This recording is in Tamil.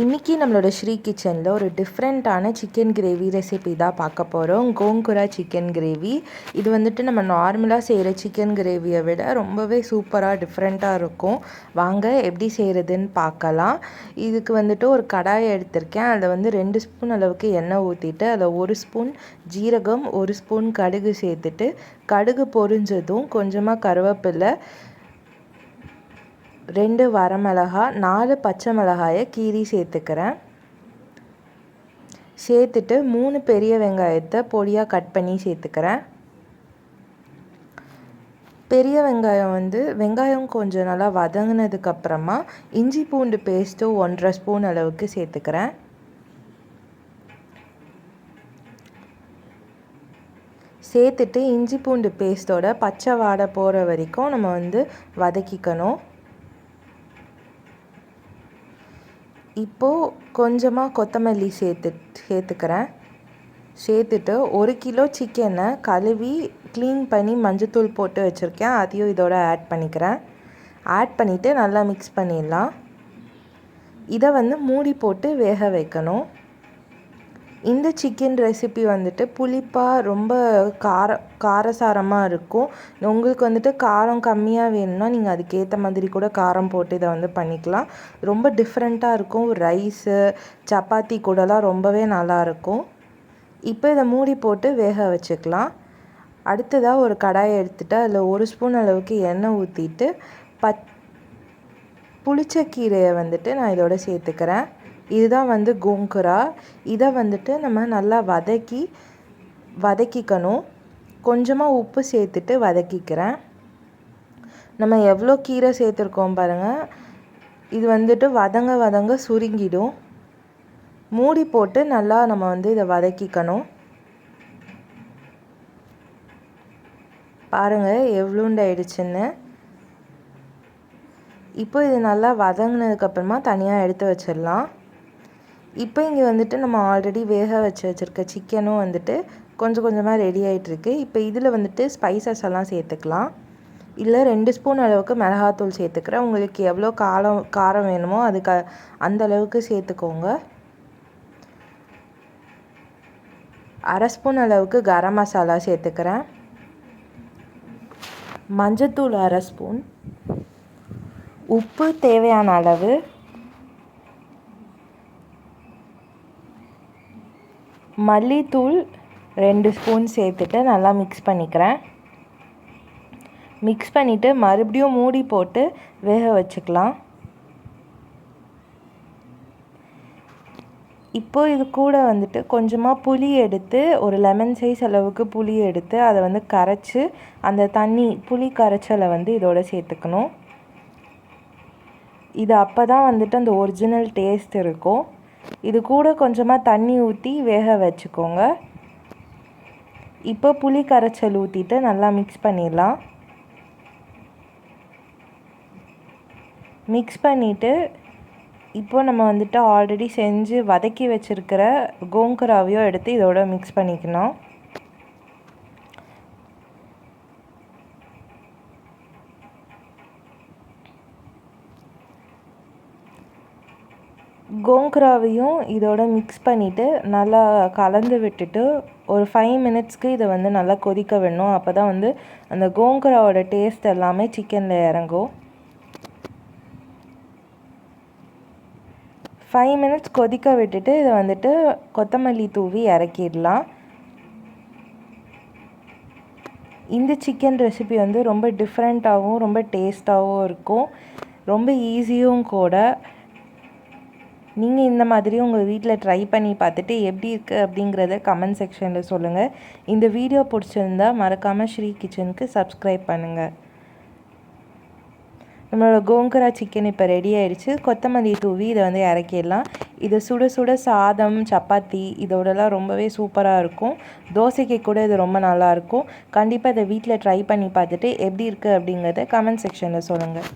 இன்றைக்கி நம்மளோட ஸ்ரீ கிச்சனில் ஒரு டிஃப்ரெண்ட்டான சிக்கன் கிரேவி ரெசிபி தான் பார்க்க போகிறோம் கோங்குரா சிக்கன் கிரேவி இது வந்துட்டு நம்ம நார்மலாக செய்கிற சிக்கன் கிரேவியை விட ரொம்பவே சூப்பராக டிஃப்ரெண்ட்டாக இருக்கும். வாங்க எப்படி செய்கிறதுன்னு பார்க்கலாம். இதுக்கு வந்துட்டு ஒரு கடாயை எடுத்திருக்கேன். அதில் வந்து ரெண்டு ஸ்பூன் அளவுக்கு எண்ணெய் ஊற்றிட்டு அதில் ஒரு ஸ்பூன் ஜீரகம் ஒரு ஸ்பூன் கடுகு சேர்த்துட்டு கடுகு பொரிஞ்சதும் கொஞ்சமாக கருவேப்பிலை ரெண்டு வரமிளகா நாலு பச்சை மிளகாயை கீரி சேர்த்துக்கிறேன். சேர்த்துட்டு மூணு பெரிய வெங்காயத்தை பொடியாக கட் பண்ணி சேர்த்துக்கிறேன். பெரிய வெங்காயம் வந்து வெங்காயம் கொஞ்சம் நல்லா வதங்கினதுக்கப்புறமா இஞ்சி பூண்டு பேஸ்ட்டு ஒன்றரை ஸ்பூன் அளவுக்கு சேர்த்துக்கிறேன். சேர்த்துட்டு இஞ்சி பூண்டு பேஸ்ட்டோட பச்சை வாடை போகிற வரைக்கும் நம்ம வந்து வதக்கிக்கணும். இப்போது கொஞ்சமாக கொத்தமல்லி சேர்த்து சேர்த்துக்கிறேன். சேர்த்துட்டு ஒரு கிலோ சிக்கனை கழுவி க்ளீன் பண்ணி மஞ்சத்தூள் போட்டு வச்சுருக்கேன். அதையும் இதோட ஆட் பண்ணிக்கிறேன். ஆட் பண்ணிவிட்டு நல்லா மிக்ஸ் பண்ணிடலாம். இதை வந்து மூடி போட்டு வேக வைக்கணும். இந்த சிக்கன் ரெசிபி வந்துட்டு புளிப்பாக ரொம்ப கார காரசாரமாக இருக்கும். உங்களுக்கு வந்துட்டு காரம் கம்மியாக வேணும்னா நீங்கள் அதுக்கேற்ற மாதிரி கூட காரம் போட்டு இதை வந்து பண்ணிக்கலாம். ரொம்ப டிஃப்ரெண்ட்டாக இருக்கும். ரைஸு சப்பாத்தி கூடலாம் ரொம்பவே நல்லாயிருக்கும் இப்போ இதை மூடி போட்டு வேக வச்சுக்கலாம். அடுத்ததாக ஒரு கடாயை எடுத்துகிட்டு அதில் ஒரு ஸ்பூன் அளவுக்கு எண்ணெய் ஊற்றிட்டு பத் புளிச்ச கீரையை வந்துட்டு நான் இதோட சேர்த்துக்கிறேன். இதுதான் வந்து கோங்குரா. இதை வந்துட்டு நம்ம நல்லா வதக்கி வதக்கிக்கணும். கொஞ்சமாக உப்பு சேர்த்துட்டு வதக்கிக்கிறேன். நம்ம எவ்வளோ கீரை சேர்த்துருக்கோம் பாருங்கள் இது வந்துட்டு வதங்க வதங்க சுருங்கிடும். மூடி போட்டு நல்லா நம்ம வந்து இதை வதக்கிக்கணும். பாருங்கள் எவ்வளோண்டாயிடுச்சுன்னு இப்போ இது நல்லா வதங்கினதுக்கப்புறமா தனியாக எடுத்து வச்சிடலாம். இப்போ இங்கே வந்துட்டு நம்ம ஆல்ரெடி வேக வச்சு வச்சுருக்க சிக்கனும் வந்துட்டு கொஞ்சம் கொஞ்சமாக ரெடி ஆகிட்டுருக்கு இப்போ இதில் வந்துட்டு ஸ்பைசஸ் எல்லாம் சேர்த்துக்கலாம். இல்லை ரெண்டு ஸ்பூன் அளவுக்கு மிளகாத்தூள் சேர்த்துக்கிறேன். உங்களுக்கு எவ்வளோ காரம் காரம் வேணுமோ அதுக்கு அந்த அளவுக்கு சேர்த்துக்கோங்க. அரை ஸ்பூன் அளவுக்கு கரம் மசாலா சேர்த்துக்கிறேன். மஞ்சத்தூள் அரை ஸ்பூன் உப்பு தேவையான அளவு மல்லித்தூள் ரெண்டு ஸ்பூன் சேர்த்துட்டு நல்லா மிக்ஸ் பண்ணிக்கிறேன். மிக்ஸ் பண்ணிவிட்டு மறுபடியும் மூடி போட்டு வேக வச்சுக்கலாம். இப்போ இது கூட வந்துட்டு கொஞ்சமாக புளி எடுத்து ஒரு லெமன் சைஸ் அளவுக்கு புளி எடுத்து அதை வந்து கரைச்சி அந்த தண்ணி புளி கரைச்சலை வந்து இதோட சேர்த்துக்கணும். இது அப்போ தான் வந்துட்டு அந்த ஒரிஜினல் டேஸ்ட் இருக்கும். இது கூட கொஞ்சமாக தண்ணி ஊற்றி வேக வச்சுக்கோங்க. இப்போ புளி கரைச்சல் ஊற்றிட்டு நல்லா மிக்ஸ் பண்ணிடலாம். மிக்ஸ் பண்ணிவிட்டு இப்போ நம்ம வந்துட்டு ஆல்ரெடி செஞ்சு வதக்கி வச்சுருக்கிற கோங்குராவையும் எடுத்து இதோட மிக்ஸ் பண்ணிக்கணும். கோங்குராவையும் இதோட மிக்ஸ் பண்ணிவிட்டு நல்லா கலந்து விட்டுட்டு ஒரு ஃபைவ் மினிட்ஸ்க்கு இதை வந்து நல்லா கொதிக்க விடணும். அப்போ தான் வந்து அந்த கோங்குராவோட டேஸ்ட் எல்லாமே சிக்கனில் இறங்கும். ஃபைவ் மினிட்ஸ் கொதிக்க விட்டுட்டு இதை வந்துட்டு கொத்தமல்லி தூவி இறக்கிடலாம். இந்த சிக்கன் ரெசிபி வந்து ரொம்ப டிஃப்ரெண்ட்டாகவும் ரொம்ப டேஸ்ட்டாகவும் இருக்கும். ரொம்ப ஈஸியும் கூட. நீங்கள் இந்த மாதிரி உங்கள் வீட்டில் ட்ரை பண்ணி பார்த்துட்டு எப்படி இருக்குது அப்படிங்கிறத கமெண்ட் செக்ஷனில் சொல்லுங்கள் இந்த வீடியோ பிடிச்சிருந்தா மறக்காமல் ஸ்ரீ கிச்சனுக்கு சப்ஸ்கிரைப் பண்ணுங்கள் நம்மளோட கோங்கரா சிக்கன் இப்போ ரெடி ஆயிடுச்சு. கொத்தமல்லி தூவி இதை வந்து இறக்கிடலாம். இது சுட சுட சாதம் சப்பாத்தி இதோடலாம் ரொம்பவே சூப்பராக இருக்கும். தோசைக்கு கூட இது ரொம்ப நல்லாயிருக்கும் கண்டிப்பாக இதை வீட்டில் ட்ரை பண்ணி பார்த்துட்டு எப்படி இருக்குது அப்படிங்கிறத கமெண்ட் செக்ஷனில் சொல்லுங்கள்